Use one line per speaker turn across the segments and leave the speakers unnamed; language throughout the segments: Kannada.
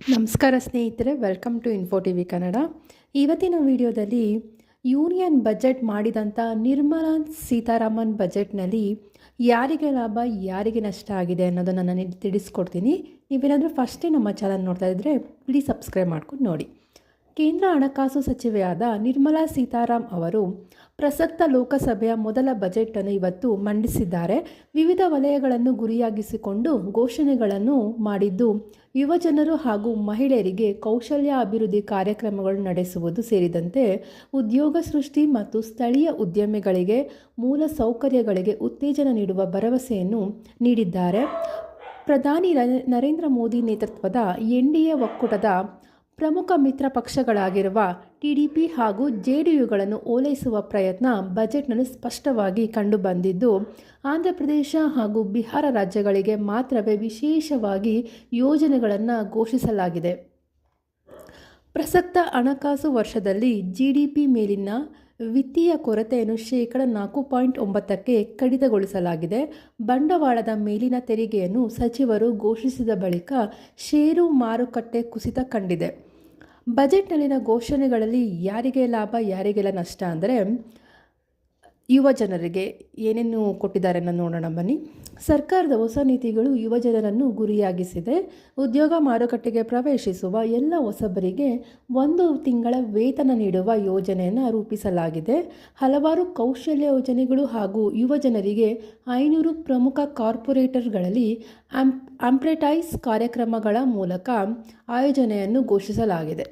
ನಮಸ್ಕಾರ ಸ್ನೇಹಿತರೆ welcome to Info T V Kannada ಇವತ್ತಿನ ವಿಡಿಯೋದಲ್ಲಿ ಯೂನಿಯನ್ ಬಜೆಟ್ ಮಾಡಿದಂಥ ನಿರ್ಮಲಾ ಸೀತಾರಾಮನ್ ಬಜೆಟ್ನಲ್ಲಿ ಯಾರಿಗೆ ಲಾಭ, ಯಾರಿಗೆ ನಷ್ಟ ಆಗಿದೆ ಅನ್ನೋದನ್ನು ನಾನು ತಿಳಿಸ್ಕೊಡ್ತೀನಿ. ನೀವೇನಾದರೂ ಫಸ್ಟೇ ನಮ್ಮ ಚಾನಲ್ ನೋಡ್ತಾ ಇದ್ದರೆ ಪ್ಲೀಸ್ ಸಬ್ಸ್ಕ್ರೈಬ್ ಮಾಡ್ಕೊಂಡು ನೋಡಿ. ಕೇಂದ್ರ ಹಣಕಾಸು ಸಚಿವೆಯಾದ ನಿರ್ಮಲಾ ಸೀತಾರಾಮ್ ಅವರು ಪ್ರಸಕ್ತ ಲೋಕಸಭೆಯ ಮೊದಲ ಬಜೆಟ್ ಅನ್ನು ಇವತ್ತು ಮಂಡಿಸಿದ್ದಾರೆ. ವಿವಿಧ ವಲಯಗಳನ್ನು ಗುರಿಯಾಗಿಸಿಕೊಂಡು ಘೋಷಣೆಗಳನ್ನು ಮಾಡಿದ್ದು ಯುವಜನರು ಹಾಗೂ ಮಹಿಳೆಯರಿಗೆ ಕೌಶಲ್ಯ ಅಭಿವೃದ್ಧಿ ಕಾರ್ಯಕ್ರಮಗಳು ನಡೆಸುವುದು ಸೇರಿದಂತೆ ಉದ್ಯೋಗ ಸೃಷ್ಟಿ ಮತ್ತು ಸ್ಥಳೀಯ ಉದ್ಯಮಿಗಳಿಗೆ ಮೂಲ ಸೌಕರ್ಯಗಳಿಗೆ ಉತ್ತೇಜನ ನೀಡುವ ಭರವಸೆಯನ್ನು ನೀಡಿದ್ದಾರೆ. ಪ್ರಧಾನಿ ನರೇಂದ್ರ ಮೋದಿ ನೇತೃತ್ವದ ಎನ್ ಡಿ ಎ ಒಕ್ಕೂಟದ ಪ್ರಮುಖ ಮಿತ್ರ ಪಕ್ಷಗಳಾಗಿರುವ ಟಿಡಿಪಿ ಹಾಗೂ ಜೆಡಿಯುಗಳನ್ನು ಓಲೈಸುವ ಪ್ರಯತ್ನ ಬಜೆಟ್ನಲ್ಲಿ ಸ್ಪಷ್ಟವಾಗಿ ಕಂಡುಬಂದಿದ್ದು, ಆಂಧ್ರಪ್ರದೇಶ ಹಾಗೂ ಬಿಹಾರ ರಾಜ್ಯಗಳಿಗೆ ಮಾತ್ರವೇ ವಿಶೇಷವಾಗಿ ಯೋಜನೆಗಳನ್ನು ಘೋಷಿಸಲಾಗಿದೆ. ಪ್ರಸಕ್ತ ಹಣಕಾಸು ವರ್ಷದಲ್ಲಿ ಜಿಡಿಪಿ ಮೇಲಿನ ವಿತ್ತೀಯ ಕೊರತೆಯನ್ನು ಶೇಕಡ ನಾಲ್ಕು ಪಾಯಿಂಟ್ ಒಂಬತ್ತಕ್ಕೆ ಕಡಿತಗೊಳಿಸಲಾಗಿದೆ. ಬಂಡವಾಳದ ಮೇಲಿನ ತೆರಿಗೆಯನ್ನು ಸಚಿವರು ಘೋಷಿಸಿದ ಬಳಿಕ ಷೇರು ಮಾರುಕಟ್ಟೆ ಕುಸಿತ ಕಂಡಿದೆ. ಬಜೆಟ್ನಲ್ಲಿನ ಘೋಷಣೆಗಳಲ್ಲಿ ಯಾರಿಗೆ ಲಾಭ, ಯಾರಿಗೆಲ್ಲ ನಷ್ಟ ಅಂದರೆ ಯುವ ಜನರಿಗೆ ಏನೇನು ಕೊಟ್ಟಿದ್ದಾರೆ ನೋಡೋಣ, ಬನ್ನಿ. ಸರ್ಕಾರದ ಹೊಸ ನೀತಿಗಳು ಯುವ ಜನರನ್ನು ಗುರಿಯಾಗಿಸಿದೆ. ಉದ್ಯೋಗ ಮಾರುಕಟ್ಟೆಗೆ ಪ್ರವೇಶಿಸುವ ಎಲ್ಲ ಹೊಸಬರಿಗೆ ಒಂದು ತಿಂಗಳ ವೇತನ ನೀಡುವ ಯೋಜನೆಯನ್ನು ರೂಪಿಸಲಾಗಿದೆ. ಹಲವಾರು ಕೌಶಲ್ಯ ಯೋಜನೆಗಳು ಹಾಗೂ ಯುವ ಜನರಿಗೆ ಐನೂರು ಪ್ರಮುಖ ಕಾರ್ಪೊರೇಟರ್ಗಳಲ್ಲಿ ಆಂಪ್ ಆಂಪ್ರೆಟೈಸ್ ಕಾರ್ಯಕ್ರಮಗಳ ಮೂಲಕ ಆಯೋಜನೆಯನ್ನು ಘೋಷಿಸಲಾಗಿದೆ.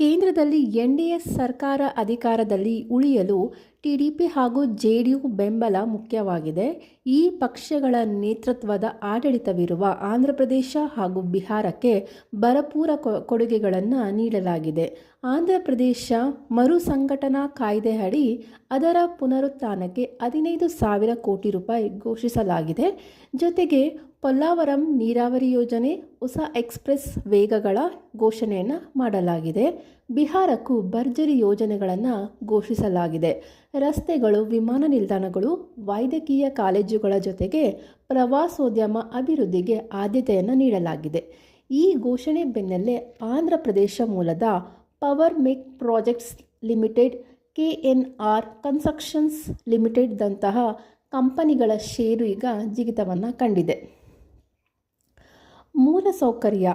ಕೇಂದ್ರದಲ್ಲಿ ಎನ್ ಡಿ ಎ ಸರ್ಕಾರ ಅಧಿಕಾರದಲ್ಲಿ ಉಳಿಯಲು ಟಿ ಡಿ ಪಿ ಹಾಗೂ ಜೆಡಿಯು ಬೆಂಬಲ ಮುಖ್ಯವಾಗಿದೆ. ಈ ಪಕ್ಷಗಳ ನೇತೃತ್ವದ ಆಡಳಿತವಿರುವ ಆಂಧ್ರಪ್ರದೇಶ ಹಾಗೂ ಬಿಹಾರಕ್ಕೆ ಭರಪೂರ ಕೊಡುಗೆಗಳನ್ನು ನೀಡಲಾಗಿದೆ. ಆಂಧ್ರಪ್ರದೇಶ ಮರು ಸಂಘಟನಾ ಕಾಯ್ದೆ ಅಡಿ ಅದರ ಪುನರುತ್ಥಾನಕ್ಕೆ ಹದಿನೈದು ಸಾವಿರ ಕೋಟಿ ರೂಪಾಯಿ ಘೋಷಿಸಲಾಗಿದೆ. ಜೊತೆಗೆ ಪೊಲ್ಲಾವರಂ ನೀರಾವರಿ ಯೋಜನೆ ಹೊಸ ಎಕ್ಸ್ಪ್ರೆಸ್ ವೇಗಗಳ ಘೋಷಣೆಯನ್ನು ಮಾಡಲಾಗಿದೆ. ಬಿಹಾರಕ್ಕೂ ಭರ್ಜರಿ ಯೋಜನೆಗಳನ್ನು ಘೋಷಿಸಲಾಗಿದೆ. ರಸ್ತೆಗಳು, ವಿಮಾನ ನಿಲ್ದಾಣಗಳು, ವೈದ್ಯಕೀಯ ಕಾಲೇಜುಗಳ ಜೊತೆಗೆ ಪ್ರವಾಸೋದ್ಯಮ ಅಭಿವೃದ್ಧಿಗೆ ಆದ್ಯತೆಯನ್ನು ನೀಡಲಾಗಿದೆ. ಈ ಘೋಷಣೆ ಬೆನ್ನಲ್ಲೇ ಆಂಧ್ರ ಪ್ರದೇಶ ಮೂಲದ Power Mech projects limited, K N R constructions ಲಿಮಿಟೆಡ್ದಂತಹ ಕಂಪನಿಗಳ ಷೇರು ಈಗ ಜಿಗಿತವನ್ನು ಕಂಡಿದೆ. ಮೂಲಸೌಕರ್ಯ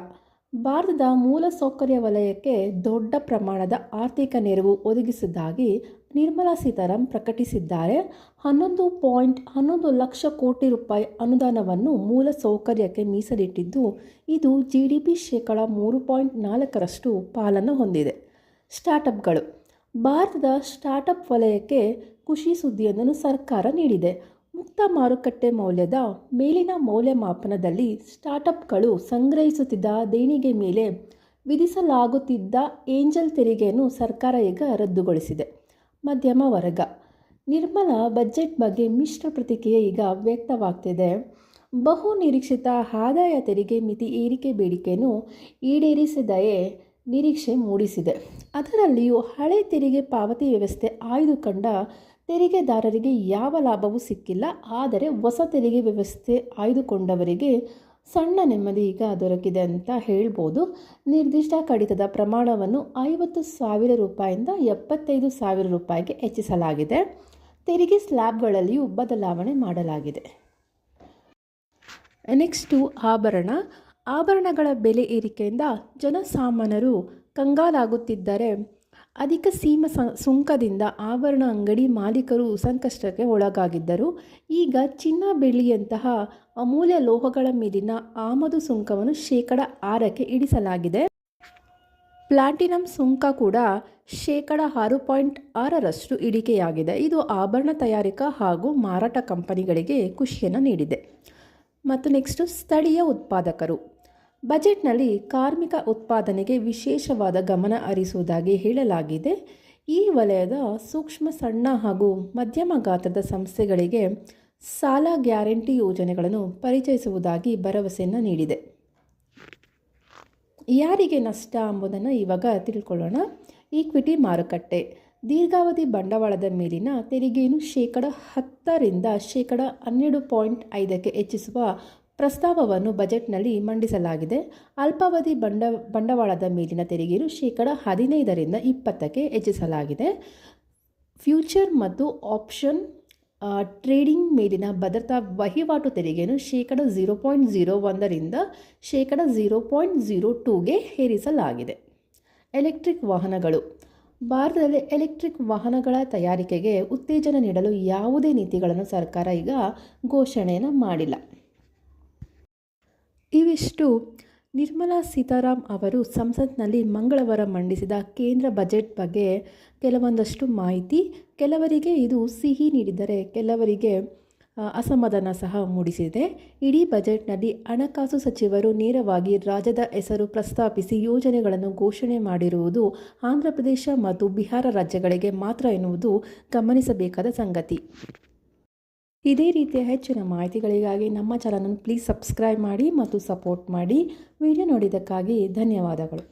ಭಾರತದ ಮೂಲಸೌಕರ್ಯ ವಲಯಕ್ಕೆ ದೊಡ್ಡ ಪ್ರಮಾಣದ ಆರ್ಥಿಕ ನೆರವು ಒದಗಿಸಿದ್ದಾಗಿ ನಿರ್ಮಲಾ ಸೀತಾರಾಮ್ ಪ್ರಕಟಿಸಿದ್ದಾರೆ. ಹನ್ನೊಂದು ಪಾಯಿಂಟ್ ಹನ್ನೊಂದು ಲಕ್ಷ ಕೋಟಿ ರೂಪಾಯಿ ಅನುದಾನವನ್ನು ಮೂಲಸೌಕರ್ಯಕ್ಕೆ ಮೀಸಲಿಟ್ಟಿದ್ದು, ಇದು ಜಿ ಡಿ ಪಿ ಶೇಕಡ ಮೂರು ಪಾಯಿಂಟ್ ನಾಲ್ಕರಷ್ಟು ಪಾಲನ್ನು ಹೊಂದಿದೆ. ಸ್ಟಾರ್ಟಪ್ಗಳು ಭಾರತದ ಸ್ಟಾರ್ಟಪ್ ವಲಯಕ್ಕೆ ಖುಷಿ ಸುದ್ದಿಯೊಂದನ್ನು ಸರ್ಕಾರ ನೀಡಿದೆ. ಮುಕ್ತ ಮಾರುಕಟ್ಟೆ ಮೌಲ್ಯದ ಮೇಲಿನ ಮೌಲ್ಯಮಾಪನದಲ್ಲಿ ಸ್ಟಾರ್ಟಪ್ಗಳು ಸಂಗ್ರಹಿಸುತ್ತಿದ್ದ ದೇಣಿಗೆ ಮೇಲೆ ವಿಧಿಸಲಾಗುತ್ತಿದ್ದ ಏಂಜಲ್ ತೆರಿಗೆಯನ್ನು ಸರ್ಕಾರ ಈಗ ರದ್ದುಗೊಳಿಸಿದೆ. ಮಧ್ಯಮ ವರ್ಗ. ನಿರ್ಮಲ ಬಜೆಟ್ ಬಗ್ಗೆ ಮಿಶ್ರ ಪ್ರತಿಕ್ರಿಯೆ ಈಗ ವ್ಯಕ್ತವಾಗ್ತಿದೆ. ಬಹು ನಿರೀಕ್ಷಿತ ಆದಾಯ ತೆರಿಗೆ ಮಿತಿ ಏರಿಕೆ ಬೇಡಿಕೆಯನ್ನು ಈಡೇರಿಸಿದೆಯೇ ನಿರೀಕ್ಷೆ ಮೂಡಿಸಿದೆ. ಅದರಲ್ಲಿಯೂ ಹಳೆ ತೆರಿಗೆ ಪಾವತಿ ವ್ಯವಸ್ಥೆ ಆಯ್ದುಕೊಂಡ ತೆರಿಗೆದಾರರಿಗೆ ಯಾವ ಲಾಭವೂ ಸಿಕ್ಕಿಲ್ಲ. ಆದರೆ ಹೊಸ ತೆರಿಗೆ ವ್ಯವಸ್ಥೆ ಆಯ್ದುಕೊಂಡವರಿಗೆ ಸಣ್ಣ ನೆಮ್ಮದಿ ಈಗ ದೊರಕಿದೆ ಅಂತ ಹೇಳ್ಬೋದು. ನಿರ್ದಿಷ್ಟ ಕಡಿತದ ಪ್ರಮಾಣವನ್ನು ಐವತ್ತು ಸಾವಿರ ರೂಪಾಯಿಂದ ಎಪ್ಪತ್ತೈದು ಸಾವಿರ ರೂಪಾಯಿಗೆ ಹೆಚ್ಚಿಸಲಾಗಿದೆ. ತೆರಿಗೆ ಸ್ಲ್ಯಾಬ್ಗಳಲ್ಲಿಯೂ ಬದಲಾವಣೆ ಮಾಡಲಾಗಿದೆ. ನೆಕ್ಸ್ಟು ಆಭರಣ. ಆಭರಣಗಳ ಬೆಲೆ ಏರಿಕೆಯಿಂದ ಜನಸಾಮಾನ್ಯರು ಕಂಗಾಲಾಗುತ್ತಿದ್ದರೆ. ಅಧಿಕ ಸೀಮ ಸುಂಕದಿಂದ ಆಭರಣ ಅಂಗಡಿ ಮಾಲೀಕರು ಸಂಕಷ್ಟಕ್ಕೆ ಒಳಗಾಗಿದ್ದರು. ಈಗ ಚಿನ್ನ ಬೆಳ್ಳಿಯಂತಹ ಅಮೂಲ್ಯ ಲೋಹಗಳ ಮೇಲಿನ ಆಮದು ಸುಂಕವನ್ನು ಶೇಕಡ ಆರಕ್ಕೆ ಇಳಿಸಲಾಗಿದೆ. ಪ್ಲಾಟಿನಂ ಸುಂಕ ಕೂಡ ಶೇಕಡ ಆರು ಪಾಯಿಂಟ್ ಆರರಷ್ಟು ಇಳಿಕೆಯಾಗಿದೆ. ಇದು ಆಭರಣ ತಯಾರಿಕಾ ಹಾಗೂ ಮಾರಾಟ ಕಂಪನಿಗಳಿಗೆ ಖುಷಿಯನ್ನು ನೀಡಿದೆ. ಮತ್ತು ನೆಕ್ಸ್ಟು ಸ್ಥಳೀಯ ಉತ್ಪಾದಕರು. ಬಜೆಟ್ನಲ್ಲಿ ಕಾರ್ಮಿಕ ಉತ್ಪಾದನೆಗೆ ವಿಶೇಷವಾದ ಗಮನ ಹರಿಸುವುದಾಗಿ ಹೇಳಲಾಗಿದೆ. ಈ ವಲಯದ ಸೂಕ್ಷ್ಮ, ಸಣ್ಣ ಹಾಗೂ ಮಧ್ಯಮ ಗಾತ್ರದ ಸಂಸ್ಥೆಗಳಿಗೆ ಸಾಲ ಗ್ಯಾರಂಟಿ ಯೋಜನೆಗಳನ್ನು ಪರಿಚಯಿಸುವುದಾಗಿ ಭರವಸೆಯನ್ನು ನೀಡಿದೆ. ಯಾರಿಗೆ ನಷ್ಟ ಎಂಬುದನ್ನು ಇವಾಗ ತಿಳ್ಕೊಳ್ಳೋಣ. ಈಕ್ವಿಟಿ ಮಾರುಕಟ್ಟೆ. ದೀರ್ಘಾವಧಿ ಬಂಡವಾಳದ ಮೇಲಿನ ತೆರಿಗೆಯನ್ನು ಶೇಕಡ ಹತ್ತರಿಂದ ಶೇಕಡ ಹನ್ನೆರಡು ಪಾಯಿಂಟ್ ಐದಕ್ಕೆ ಹೆಚ್ಚಿಸುವ ಪ್ರಸ್ತಾವವನ್ನು ಬಜೆಟ್ನಲ್ಲಿ ಮಂಡಿಸಲಾಗಿದೆ. ಅಲ್ಪಾವಧಿ ಬಂಡ, ಬಂಡವಾಳದ ಮೇಲಿನ ತೆರಿಗೆಯನ್ನು ಶೇಕಡ ಹದಿನೈದರಿಂದ ಇಪ್ಪತ್ತಕ್ಕೆ ಹೆಚ್ಚಿಸಲಾಗಿದೆ. ಫ್ಯೂಚರ್ ಮತ್ತು ಆಪ್ಷನ್ ಟ್ರೇಡಿಂಗ್ ಮೇಲಿನ ಭದ್ರತಾ ವಹಿವಾಟು ತೆರಿಗೆಯನ್ನು ಶೇಕಡ ಝೀರೋ ಪಾಯಿಂಟ್ ಝೀರೋ ಒಂದರಿಂದ ಶೇಕಡ ಝೀರೋ ಪಾಯಿಂಟ್ ಝೀರೋ ಟೂಗೆ ಏರಿಸಲಾಗಿದೆ ಎಲೆಕ್ಟ್ರಿಕ್ ವಾಹನಗಳು. ಭಾರತದಲ್ಲಿ ಎಲೆಕ್ಟ್ರಿಕ್ ವಾಹನಗಳ ತಯಾರಿಕೆಗೆ ಉತ್ತೇಜನ ನೀಡಲು ಯಾವುದೇ ನೀತಿಗಳನ್ನು ಸರ್ಕಾರ ಈಗ ಘೋಷಣೆಯನ್ನು ಮಾಡಿಲ್ಲ. ಇವಿಷ್ಟು. ನಿರ್ಮಲಾ ಸೀತಾರಾಮ್ ಅವರು ಸಂಸತ್ನಲ್ಲಿ ಮಂಗಳವಾರ ಮಂಡಿಸಿದ ಕೇಂದ್ರ ಬಜೆಟ್ ಬಗ್ಗೆ ಕೆಲವೊಂದಷ್ಟು ಮಾಹಿತಿ. ಕೆಲವರಿಗೆ ಇದು ಸಿಹಿ ನೀಡಿದರೆ ಕೆಲವರಿಗೆ ಅಸಮಾಧಾನ ಸಹ ಮೂಡಿಸಿದೆ. ಇಡೀ ಬಜೆಟ್ನಲ್ಲಿ ಹಣಕಾಸು ಸಚಿವರು ನೇರವಾಗಿ ರಾಜ್ಯದ ಹೆಸರು ಪ್ರಸ್ತಾಪಿಸಿ ಯೋಜನೆಗಳನ್ನು ಘೋಷಣೆ ಮಾಡಿರುವುದು ಆಂಧ್ರಪ್ರದೇಶ ಮತ್ತು ಬಿಹಾರ ರಾಜ್ಯಗಳಿಗೆ ಮಾತ್ರ ಎನ್ನುವುದು ಗಮನಿಸಬೇಕಾದ ಸಂಗತಿ. ಇದೇ ರೀತಿಯ ಹೆಚ್ಚಿನ ಮಾಹಿತಿಗಳಿಗಾಗಿ ನಮ್ಮ ಚಾನಲನ್ನು ಪ್ಲೀಸ್ ಸಬ್ಸ್ಕ್ರೈಬ್ ಮಾಡಿ ಮತ್ತು ಸಪೋರ್ಟ್ ಮಾಡಿ. ವಿಡಿಯೋ ನೋಡಿದ್ದಕ್ಕಾಗಿ ಧನ್ಯವಾದಗಳು.